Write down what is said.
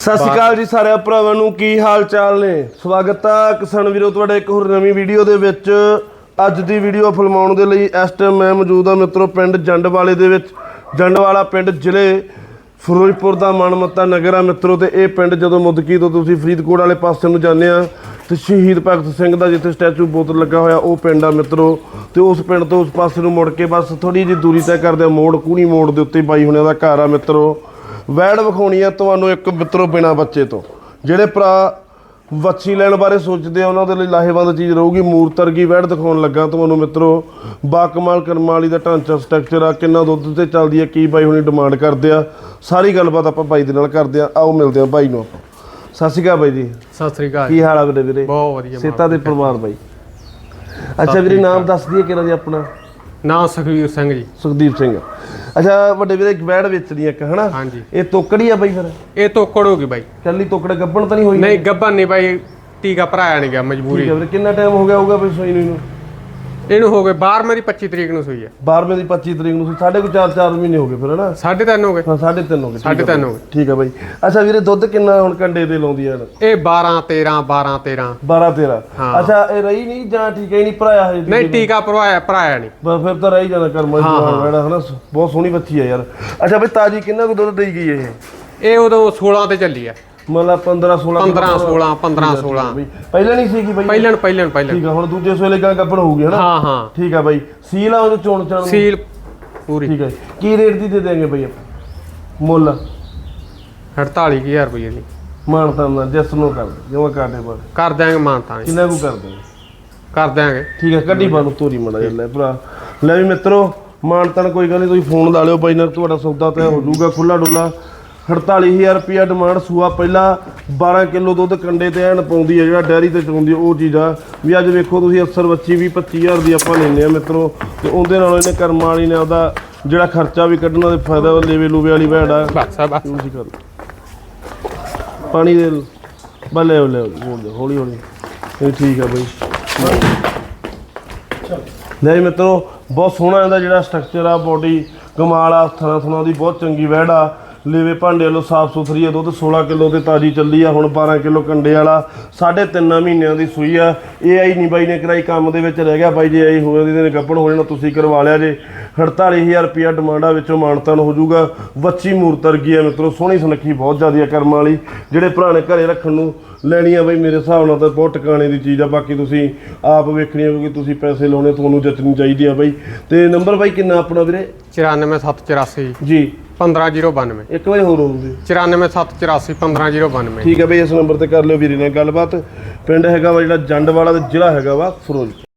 ਸਤਿ ਸ਼੍ਰੀ ਅਕਾਲ ਜੀ ਸਾਰੇ ਭਰਾਵਾਂ ਨੂੰ, ਕੀ ਹਾਲ ਚਾਲ ਨੇ? ਸਵਾਗਤ ਆ ਕਿਸਾਨ ਵੀਰੋ, ਤੁਹਾਡੇ ਇੱਕ ਹੋਰ ਨਵੀਂ ਵੀਡੀਓ ਦੇ ਵਿੱਚ। ਅੱਜ ਦੀ ਵੀਡੀਓ ਫਿਲਮਾਉਣ ਦੇ ਲਈ ਇਸ ਟਾਈਮ ਮੈਂ ਮੌਜੂਦ ਆ ਮਿੱਤਰੋ ਪਿੰਡ ਜੰਡਵਾਲੇ ਦੇ ਵਿੱਚ। ਜੰਡਵਾਲਾ ਪਿੰਡ ਜ਼ਿਲ੍ਹੇ ਫਿਰੋਜ਼ਪੁਰ ਦਾ ਮਨਮੱਤਾ ਨਗਰ ਆ ਮਿੱਤਰੋ ਤੇ ਇਹ ਪਿੰਡ ਜਦੋਂ ਮੁਦਕੀ ਤੋਂ ਤੁਸੀਂ ਫਰੀਦਕੋਟ ਵਾਲੇ ਪਾਸੇ ਨੂੰ ਜਾਂਦੇ ਆ, ਤੇ ਸ਼ਹੀਦ ਭਗਤ ਸਿੰਘ ਦਾ ਜਿੱਥੇ ਸਟੈਚੂ ਬੋਤਲ ਲੱਗਾ ਹੋਇਆ, ਉਹ ਪਿੰਡ ਆ ਮਿੱਤਰੋ। ਤੇ ਉਸ ਪਿੰਡ ਤੋਂ ਉਸ ਪਾਸੇ ਨੂੰ ਮੁੜ ਕੇ ਬਸ ਥੋੜੀ ਜਿਹੀ ਦੂਰੀ ਤੈਅ ਕਰਦੇ ਆ, ਮੋੜ ਕੂਣੀ ਮੋੜ ਦੇ ਉੱਤੇ ਬਾਈ ਹੁਣਿਆਂ ਦਾ ਘਰ ਆ ਮਿੱਤਰੋ। ਵੈੜ ਵਿਖਾਉਣੀ ਆ ਤੁਹਾਨੂੰ ਇੱਕ ਮਿੱਤਰੋ ਬਿਨਾ ਬੱਚੇ ਤੋਂ। ਜਿਹੜੇ ਭਰਾ ਵੱਛੀ ਲੈਣ ਬਾਰੇ ਸੋਚਦੇ ਆ ਉਹਨਾਂ ਦੇ ਲਈ ਲਾਹੇਵੰਦ ਚੀਜ਼ ਰਹੂਗੀ ਮੂਰਤ ਵਰਗੀ ਵੈੜ ਦਿਖਾਉਣ ਲੱਗਾ। ਤੁਹਾਨੂੰ ਮਿੱਤਰੋ ਬਾਕਮਾਲ ਕਰਮ ਵਾਲੀ ਦਾ ਢਾਂਚਾ ਸਟਰਕਚਰ ਆ ਕਿੰਨਾ ਦੁੱਧ ਤੇ ਚੱਲਦੀ ਆ ਕੀ ਬਾਈ ਹੁਣੀ ਡਿਮਾਂਡ ਕਰਦੇ ਆ ਸਾਰੀ ਗੱਲਬਾਤ ਆਪਾਂ ਬਾਈ ਦੇ ਨਾਲ ਕਰਦੇ ਆ। ਆਓ ਮਿਲਦੇ ਆ ਬਾਈ ਨੂੰ ਆਪਾਂ। ਸਤਿ ਸ਼੍ਰੀ ਅਕਾਲ ਬਾਈ ਜੀ। ਸਤਿ ਸ੍ਰੀ ਅਕਾਲ ਕੀ ਹਾਲ ਆ ਵੀਰੇ ਵੀਰੇ? ਬਹੁਤ ਵਧੀਆ ਸੇਤਾ ਦੇ ਪਰਿਵਾਰ ਬਾਈ। ਅੱਛਾ ਵੀਰੇ ਨਾਮ ਦੱਸ ਦਈਏ ਕਿਹੜਾ ਜੀ ਆਪਣਾ? ਨਾਂ ਸੁਖਵੀਰ ਸਿੰਘ ਜੀ। ਸੁਖਦੀਪ ਸਿੰਘ। ਅੱਛਾ ਵੱਡੇ ਵੀਰੇ ਇੱਕ ਵੈੜ ਵੇਚਣੀ ਇੱਕ ਹਨਾ? ਹਾਂਜੀ। ਇਹ ਤੋਕੜੀ ਆ ਬਾਈ ਫਿਰ? ਇਹ ਤੋਕੜ ਹੋ ਗਈ ਬਾਈ। ਕੱਲੀ ਤੋਕੜ ਗੱਬਣ ਤਾਂ ਨਹੀਂ ਹੋਈ? ਨਹੀਂ ਗੱਬਨ ਨਹੀਂ ਬਾਈ ਟੀਕਾ ਭਰਾਇਆ ਨਹੀਂ ਗਿਆ ਠੀਕ ਮਜਬੂਰੀ ਹੈ ਵੀਰੇ ਕਿੰਨਾ ਟਾਈਮ ਹੋ ਗਿਆ ਹੋਊਗਾ ਬਈ ਸੋਈ ਨੂੰ ਇਹਨੂੰ? ਇਹਨੂੰ ਹੋ ਗਏ 12 ਮੇਰੀ 25 ਤਰੀਕ ਨੂੰ ਸੂਈ ਹੈ। 12ਵੇਂ ਦੀ 25 ਤਰੀਕ ਨੂੰ ਸੀ ਸਾਢੇ ਕੋ 4-4 ਮਹੀਨੇ ਹੋ ਗਏ ਫਿਰ ਹਨਾ ਸਾਢੇ ਤਿੰਨ ਹੋ ਗਏ। ਹਾਂ ਸਾਢੇ ਤਿੰਨ ਹੋ ਗਏ ਠੀਕ ਸਾਢੇ ਆ ਤਿੰਨ ਬਾਈ। ਹੋ ਗਏ। ਠੀਕ ਹੈ ਬਾਈ ਅੱਛਾ ਵੀਰੇ ਦੁੱਧ ਕਿੰਨਾ ਹੁਣ ਕੰਡੇ ਦੇ ਲਾਉਂਦੀ ਆ ਇਹ 12 13 12 13 12 13 ਹਾਂ। ਅੱਛਾ ਇਹ ਰਹੀ ਨਹੀਂ ਜਾਂ ਠੀਕ ਹੈ ਨਹੀਂ ਭਰਾਇਆ ਹਜੇ ਨਹੀਂ ਟੀਕਾ ਭਰਵਾਇਆ ਭਰਾਇਆ ਨਹੀਂ। ਬਸ ਫਿਰ ਤਾਂ ਰਹੀ ਜਾਣਾ ਕਰਮਾ ਜੀ ਵੈੜਾ ਹਨਾ? ਬਹੁਤ ਸੋਹਣੀ ਬੱਚੀ ਆ ਯਾਰ। ਅੱਛਾ ਬਈ ਤਾਜੀ ਕਿੰਨਾ ਕੁ ਦੁੱਧ ਦੇਈ ਗਈ ਇਹ? ਇਹ ਉਦੋਂ 16 ਤੇ ਚੱਲੀ ਆ ਮਤਲਬ 15 16 15 16 15 16 ਬਈ। ਪਹਿਲਾਂ ਨਹੀਂ ਸੀਗੀ ਬਾਈ। ਪਹਿਲਣ ਪਹਿਲਣ ਪਹਿਲਣ ਠੀਕ ਆ ਹੁਣ ਦੂਜੇ ਸਵੇਲੇ ਗਾਂ ਗੱਪਣ ਹੋਊਗੀ ਹਨਾ? ਹਾਂ ਹਾਂ। ਠੀਕ ਆ ਬਾਈ। ਸੀਲ ਆ ਉਹਨੂੰ ਚੋਣ ਚਾਣ। ਸੀਲ ਪੂਰੀ। ਠੀਕ ਹੈ ਕੀ ਰੇਟ ਦੀ ਦੇ ਦੇਂਗੇ ਬਈ ਆਪਾਂ? ਮੁੱਲ। 48000 ਰੁਪਏ ਦੀ। ਮਾਨਤਾ ਨਾ ਜਿਸ ਨੂੰ ਕਰ ਜਿਵੇਂ ਕਾਟੇ ਪਰ ਕਰ ਦਿਆਂਗੇ ਮਾਨਤਾ ਕਿੰਨਾ ਕੁ ਕਰ ਦੇ ਕਰ ਦਿਆਂਗੇ। ਠੀਕ ਹੈ ਕੱਢੀ ਬਾਨੂੰ ਤੋਰੀ ਮੜਾ ਲੈ ਭਰਾ। ਲੈ ਵੀ ਮਿੱਤਰੋ ਮਾਨਤਨ ਕੋਈ ਗੱਲ ਨਹੀਂ ਤੁਸੀਂ ਫੋਨ ਲਾ ਲਿਓ ਬਾਈ ਨਾਲ ਤੁਹਾਡਾ ਸੌਦਾ ਤੇ ਹੋ ਜਾਊਗਾ ਖੁੱਲਾ ਡੁੱਲਾ 48000 ਰੁਪਿਆ ਡਿਮਾਂਡ ਸੂਆ। ਪਹਿਲਾਂ 12 ਕਿਲੋ ਦੁੱਧ ਕੰਡੇ ਤੇ ਐਨ ਪਾਉਂਦੀ ਹੈ ਜਿਹੜਾ ਡੈਰੀ ਤੇ ਚੋਂਦੀ ਉਹ ਚੀਜ਼ ਆ। ਵੀ ਅੱਜ ਵੇਖੋ ਤੁਸੀਂ ਅਫਸਰ ਬੱਚੀ ਵੀ 25000 ਦੀ ਆਪਾਂ ਲੈਨੇ ਆ ਮਿੱਤਰੋ। ਤੇ ਉਹਦੇ ਨਾਲ ਇਹਨੇ ਕਰਮ ਵਾਲੀ ਨੇ ਆਪਦਾ ਜਿਹੜਾ ਖਰਚਾ ਵੀ ਕੱਢਣਾ ਤੇ ਫਾਇਦਾ ਲੇਵੇ ਲੂਵੇ ਵਾਲੀ ਭੈੜ ਆ। ਬਸ ਆ ਬਸ। ਤੁਸੀਂ ਕਰ। ਪਾਣੀ ਦੇ ਬੱਲੇ ਬੱਲੇ ਹੌਲੀ ਹੌਲੀ। ਇਹ ਠੀਕ ਆ ਬਈ। ਲੈ ਜੀ ਮਿੱਤਰੋ ਬਹੁਤ ਸੋਹਣਾ ਇਹਦਾ ਜਿਹੜਾ ਸਟਰਕਚਰ ਆ ਬੋਡੀ ਕਮਾਲ ਆ ਥਣਾ ਥਣਾ ਦੀ ਬਹੁਤ ਚੰਗੀ ਵਹਿੜ ਆ। ਲੇਵੇ ਭਾਂਡੇ ਵੱਲੋਂ ਸਾਫ਼ ਸੁਥਰੀ ਆ ਦੁੱਧ 16 ਕਿਲੋ ਤੇ ਤਾਜੀ ਚੱਲੀ ਆ, ਹੁਣ 12 ਕਿਲੋ ਕੰਡੇ ਵਾਲਾ, ਸਾਢੇ ਤਿੰਨ ਮਹੀਨਿਆਂ ਦੀ ਸੂਈ ਆ। ਇਹ ਆਈ ਨਹੀਂ ਬਾਈ ਨੇ ਕਰਾਈ ਕੰਮ ਦੇ ਵਿੱਚ ਰਹਿ ਗਿਆ, ਬਾਈ ਜੇ ਆਈ ਹੋਵੇ ਇਹਦੇ ਨੇ ਗੱਪਣ ਹੋ ਜਾਣਾ, ਤੁਸੀਂ ਕਰਵਾ ਲਿਆ ਜੇ। 48000 ਰੁਪਿਆ ਆ ਵਿੱਚੋਂ ਮਾਨਤਨ ਹੋ ਜਾਊਗਾ। ਵੱਛੀ ਮੂਰਤ ਵਰਗੀ ਆ ਮਿੱਤਰੋ, ਸੋਹਣੀ ਸੁਨੱਖੀ, ਬਹੁਤ ਜ਼ਿਆਦੀ ਆ ਕਰਮ ਵਾਲੀ। ਜਿਹੜੇ ਪੁਰਾਣੇ ਘਰੇ ਰੱਖਣ ਨੂੰ ਲੈਣੀ ਆ ਬਈ, ਮੇਰੇ ਹਿਸਾਬ ਨਾਲ ਤਾਂ ਬਹੁਤ ਟਿਕਾਣੇ ਦੀ ਚੀਜ਼ ਆ। ਬਾਕੀ ਤੁਸੀਂ ਆਪ ਵੇਖਣੀ ਆ ਕਿਉਂਕਿ ਤੁਸੀਂ ਪੈਸੇ ਲਾਉਣੇ, ਤੁਹਾਨੂੰ ਜੱਚਣੀ ਚਾਹੀਦੀ ਆ ਬਈ। ਤੇ ਨੰਬਰ ਬਾਈ ਕਿੰਨਾ ਆਪਣਾ ਵੀਰੇ? 94784 ਜੀ। 15092 ਇੱਕ ਵਾਰੀ ਹੋਰ ਹੋਊਗੀ 94784 15092 ਠੀਕ ਹੈ ਬਈ ਇਸ ਨੰਬਰ ਤੇ ਕਰ ਲਿਓ ਵੀਰੇ ਨਾਲ ਗੱਲਬਾਤ। ਪਿੰਡ ਹੈਗਾ ਵਾ ਜਿਹੜਾ ਜੰਡ ਵਾਲਾ ਤੇ ਜ਼ਿਲ੍ਹਾ ਹੈਗਾ ਵਾ ਫਿਰੋਜ਼ਪੁਰ।